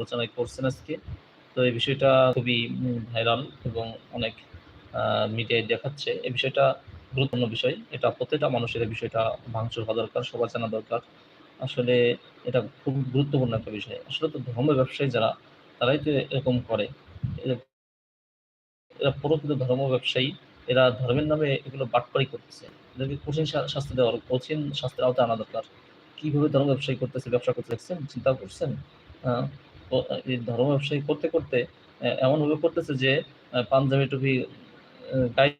আলোচনায় করছেন আজকে। তো এই বিষয়টা খুবই ভাইরাল এবং অনেক মিডিয়ায় দেখাচ্ছে। এই বিষয়টা গুরুত্বপূর্ণ বিষয়। এটা প্রত্যেকটা মানুষের এই বিষয়টা ভাঙচুর হওয়া দরকার, সবার জানা দরকার। আসলে এটা খুব গুরুত্বপূর্ণ একটা বিষয়। আসলে তো ধর্ম ব্যবসায়ী যারা, তারাই তো এরকম করে। এরা প্রকৃত ধর্ম ব্যবসায়ী। এরা ধর্মের নামে এগুলো বাটপাড়ি করতেছে। এদেরকে কঠিন শাস্তি দেওয়ার, কঠিন শাস্তির আওতায় আনা দরকার। কীভাবে ধর্ম ব্যবসায়ী করতেছে, ব্যবসা করতে দেখছেন? চিন্তা করছেন? ধর্ম ব্যবসায়ী করতে করতে এমনভাবে করতেছে যে পাঞ্জাবি টুপি গায়ে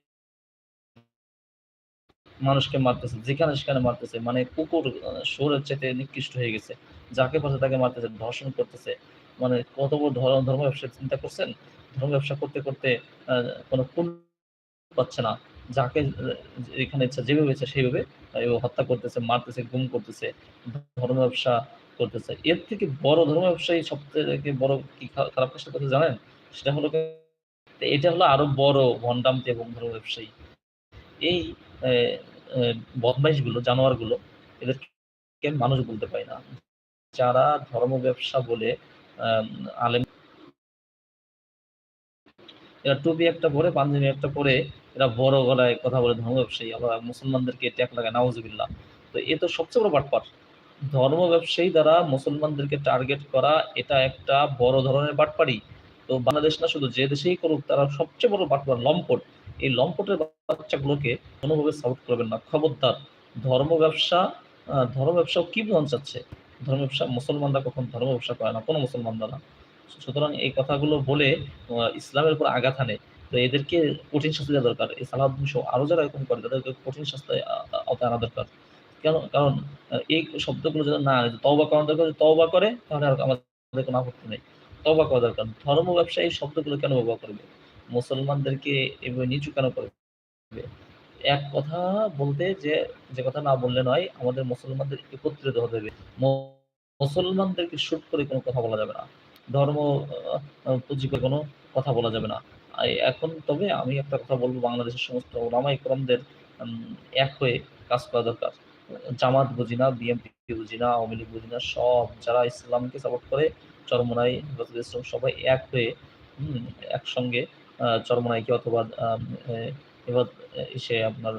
মানুষকে মারতেছে, যেখানে সেখানে মারতেছে মানে কুকুর শোরের চাইতে নিকৃষ্ট হয়ে গেছে, যাকে পাশে তাকে মারতেছে, ধর্ষণ করতেছে মানে কত বড় ধর্ম ব্যবসা চিন্তা করছেন? ধর্ম ব্যবসা করতে করতে কোনো কুল পাচ্ছে না, যাকে এখানে ইচ্ছা যেভাবে ইচ্ছা সেইভাবে হত্যা করতেছে, মারতেছে, গুম করতেছে, ধর্ম ব্যবসা করতেছে। এর থেকে বড় ধর্ম ব্যবসায়ী সবথেকে বড় কি খারাপ কাজটা কথা জানেন? সেটা হলো এটা হলো আরও বড় ভন্ডামতি এবং ধর্ম ব্যবসায়ী। এই বদমাইশগুলো, জানোয়ারগুলো, এদেরকে মানুষ বলতে পায় না। যারা ধর্ম ব্যবসা বলে আলেম এরা টুপি একটা পরে, পাঞ্জাবি একটা পরে, এরা বড় গলায় কথা বলে ধর্ম ব্যবসায়ী। আবার মুসলমানদেরকে ট্যাক লাগায়, নাউজুবিল্লাহ। তো এ তো সবচেয়ে বড় বাটপার। ধর্ম ব্যবসায়ী দ্বারা মুসলমানদেরকে টার্গেট করা এটা একটা বড় ধরনের বাটপারি তো বাংলাদেশ না শুধু যে দেশেই করুক, তারা সবচেয়ে বড় বাটপার লম্পট। এই লম্পটের বাচ্চাগুলোকে কোনোভাবে সাপোর্ট করবেন না। খবরদার ধর্ম ব্যবসা ধর্ম ব্যবসাও কি বোঝানো চাচ্ছে ধর্ম ব্যবসা মুসলমানরা কখন ধর্ম ব্যবসা করে না? কোনো মুসলমানরা না। সুতরাং এই কথাগুলো বলে ইসলামের উপর আঘাত আনে তো এদেরকে কঠিন শাস্তি দেওয়া দরকার। এই সহ আরও যারা এরকম করে, তাদেরকে কঠিন শাস্তি আওতায় আনা দরকার। কেন? কারণ এই শব্দগুলো যদি না তওবা করার দরকার তওবা করে তাহলে আর আমাদের কোনো আপত্তি নেই। তবা করা দরকার। ধর্ম ব্যবসা এই শব্দগুলো কেন ব্যবহার করবে? মুসলমানদেরকে এভাবে নিচু কেন করবে? এক কথা বলতে যে যে কথা না বললে নয়, আমাদের মুসলমানদের একত্রিত হতে হবে। মুসলমানদেরকে শুট করে কোনো কথা বলা যাবে না। ধর্ম পুঁজি করে কোনো কথা বলা যাবে না। এখন তবে আমি একটা কথা বলব, বাংলাদেশের সমস্ত ওলামা ইকরামদের এক হয়ে কাজ করা দরকার। জামাত বুঝি না বিএনপি বুঝি না আওয়ামী লীগ বুঝি না সব যারা ইসলামকে সাপোর্ট করে চরমনাই ইসলাম সবাই এক হয়ে একসঙ্গে চরমনাইকে অথবা এবার সে আপনার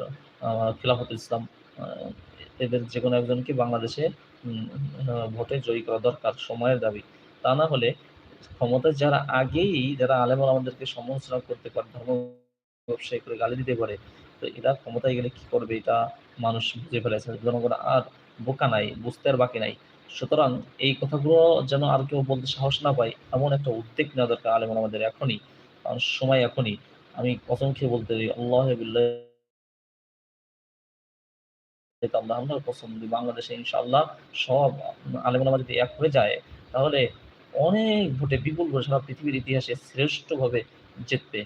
খিলাফত ইসলাম এদের যে কোনো একজনকে বাংলাদেশে ভোটে জয়ী করা দরকার সময়ের দাবি। তা না হলে ক্ষমতায় যারা আগেই, যারা আলেম আমাদেরকে সমালোচনা করতে পারে, ধর্ম ব্যবসায়ী করে গালি দিতে পারে তো এরা ক্ষমতায় গেলে কি করবে এটা মানুষ বুঝে ফেলেছে। জনগণ আর বোকা নাই, বুঝতে আর বাকি নাই। সুতরাং এই কথাগুলো যেন আর কেউ বলতে সাহস না পায়, এমন একটা উদ্বেগ নেওয়া দরকার আলেম আমাদের এখনই, কারণ সময় এখনই। আমি কসম খেয়ে বলতে পারি আল্লাহ বাংলাদেশে সব আলেম যদি এক হয়ে যায়, তাহলে অনেক ভোটে বিপুল ভোটে সারা পৃথিবীর ইতিহাসে শ্রেষ্ঠভাবে জিতবে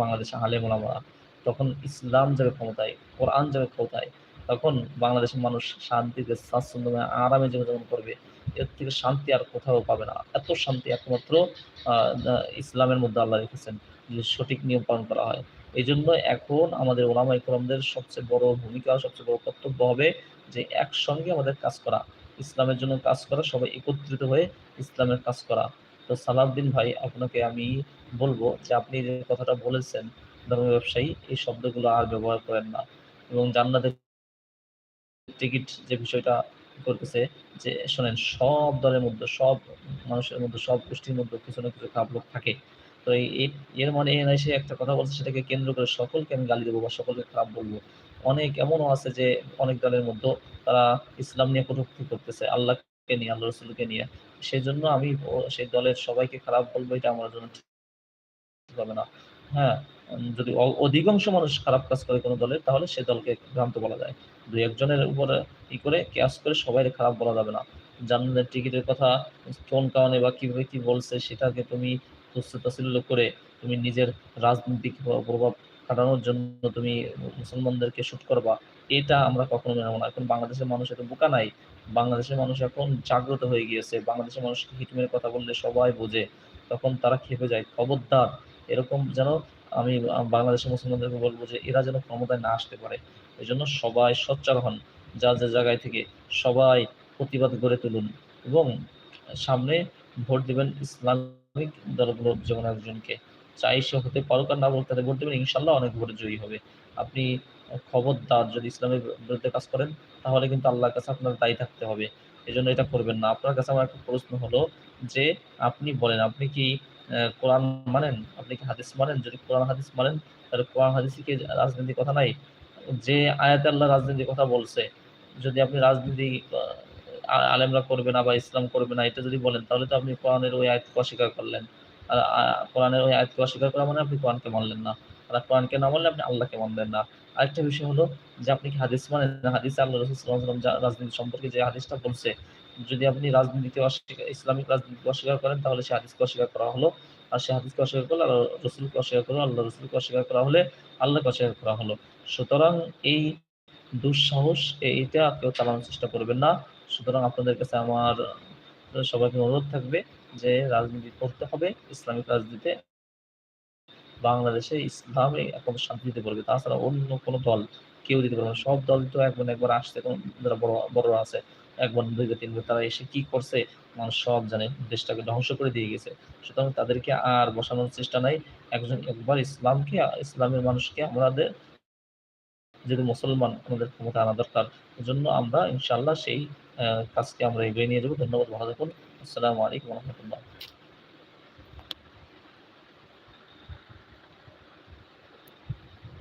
বাংলাদেশে আলেম ওলামারা। তখন ইসলাম যাবে ক্ষমতায়, কোরআন যাবে ক্ষমতায়, তখন বাংলাদেশের মানুষ শান্তিতে স্বাচ্ছন্দ্যময় আরামে জীবনযাপন করবে। এর থেকে শান্তি আর কোথাও পাবে না। এত শান্তি একমাত্র ইসলামের মধ্যে আল্লাহ রেখেছেন যে সঠিক নিয়ম পালন করা হয়। এই জন্য এখন আমাদের ওলামা ইকরমদের সবচেয়ে বড় ভূমিকা, সবচেয়ে বড় কর্তব্য হবে যে একসঙ্গে আমাদের কাজ করা। ইসলামের জন্য কাজ করা, সবাই একত্রিত হয়ে ইসলামের কাজ করা। তো সালাউদ্দিন ভাই, আপনাকে আমি বলব যে আপনি যে কথাটা বলেছেন ধর্ম ব্যবসায়ী এই শব্দগুলো আর ব্যবহার করেন না এবং জান্নাতের টিকিট যে বিষয়টা করতেছে যে, শোনেন, সব দলের মধ্যে, সব মানুষের মধ্যে, সব গোষ্ঠীর মধ্যে কিছু না কিছু খারাপ লোক থাকে। তো এই এর মানে এসে একটা কথা বলছে, সেটাকে কেন্দ্র করে সকলকে আমি গালি দেবো বা সকলকে খারাপ বলব। অনেক এমনও আছে যে, অনেক দলের মধ্যে তারা ইসলাম নিয়ে কটূক্তি করতেছে, আল্লাহকে নিয়ে আল্লাহ রসুলকে নিয়ে। সেই জন্য আমি সেই দলের সবাইকে খারাপ বলব, এটা আমার জন্য ঠিক হবে না। হ্যাঁ যদি অধিকাংশ মানুষ খারাপ কাজ করে কোনো দলের, তাহলে সে দলকে ভ্রান্ত বলা যায়। দুই একজনের উপরে ই করে ক্যাশ করে সবাই খারাপ বলা যাবে না। জান্নাতের টিকিটের কথা কোন কারণে বা কীভাবে কি বলছে, সেটাকে তুমি তুচ্ছ করে তুমি নিজের রাজনৈতিক প্রভাব কাটানোর জন্য তুমি মুসলমানদেরকে শুট করবা, এটা আমরা কখনো মেনে না। এখন বাংলাদেশের মানুষ এত বোকা নাই। বাংলাদেশের মানুষ এখন জাগ্রত হয়ে গিয়েছে। বাংলাদেশের মানুষ হিটমের কথা বললে সবাই বোঝে। তখন তারা খেপে যায়। খবরদার, এরকম যেন আমি বাংলাদেশের মুসলমানদেরকে বলব যে এরা যেন ক্ষমতায় না আসতে পারে। এই জন্য সবাই সোচ্চার হন যা যে জায়গায় থেকে সবাই প্রতিবাদ গড়ে তুলুন এবং সামনে ভোট দেবেন ইসলামিক দলগুলোর যেমন একজনকে। চাই সে হতে পারুক আর না বলুক তাদের ভোট দেবেন, ইনশাল্লাহ অনেক ভোট জয়ী হবে। আপনি খবরদার যদি ইসলামের বিরুদ্ধে কাজ করেন, তাহলে কিন্তু আল্লাহর কাছে আপনার দায়ী থাকতে হবে। এই জন্য এটা করবেন না। আপনার কাছে আমার একটা প্রশ্ন হলো যে, আপনি বলেন, আপনি কি কোরআন মানেন, আপনি কি হাদিস মানেন? যদি কোরআন হাদিস মানেন, তাহলে কোরআন হাদিসে কি রাজনীতির কথা নাই? যে আয়াতে আল্লাহ রাজনীতির কথা বলছে, যদি আপনি রাজনীতি আলেমরা করবে না বা ইসলাম করবে না, এটা যদি বলেন, তাহলে তো আপনি কোরআনের ওই আয়াতকে অস্বীকার করলেন। আর কোরআনের ওই আয়াতকে অস্বীকার করা মানে আপনি কোরআনকে মানলেন না। আর কোরআনকে না মানলে আপনি আল্লাহকে মানলেন না। আরেকটা বিষয় হলো যে আপনি কি হাদিস মানেন? হাদিস আল্লাহ রসুল রাজনীতি সম্পর্কে যে হাদিসটা বলছে যদি আপনি রাজনীতিকে অস্বীকার, ইসলামিক রাজনীতিকে অস্বীকার করেন, তাহলে সে হাদিসকে অস্বীকার করা হলো। আর সে হাদিসকে অস্বীকার করলে আল্লাহ রসুলকে অস্বীকার করল, আল্লাহ রসুলকে অস্বীকার করা হলে আল্লাহকে অস্বীকার করা হলো। সুতরাং এই দুঃসাহস এইটা কেউ চালানোর চেষ্টা করবেন না। সুতরাং আপনাদের কাছে আমার সবাইকে অনুরোধ থাকবে যে রাজনীতি করতে হবে, ইসলামিক রাজনীতিতে বাংলাদেশে ইসলামে এখন শান্তি দিতে পারবে। তাছাড়া অন্য কোনো দল কেউ দিতে পারবে সব দল তো একবার একবার আসছে কোন বড়, বড়রা আছে। একবার দুইবার তিনবার তারা এসে কি করছে, মানুষ সব জানে, দেশটাকে ধ্বংস করে দিয়ে গেছে। সুতরাং তাদেরকে আর বসানোর চেষ্টা নাই। একজন একবার ইসলামকে, ইসলামের মানুষকে আমাদের, যেহেতু মুসলমান, আমাদের ক্ষমতা আনা দরকার জন্য আমরা ইনশাল্লাহ সেই কাজকে আমরা এগিয়ে নিয়ে যাব। ধন্যবাদ, ভালো থাকুন। আসসালামু আলাইকুম রহমতুল্লাহ।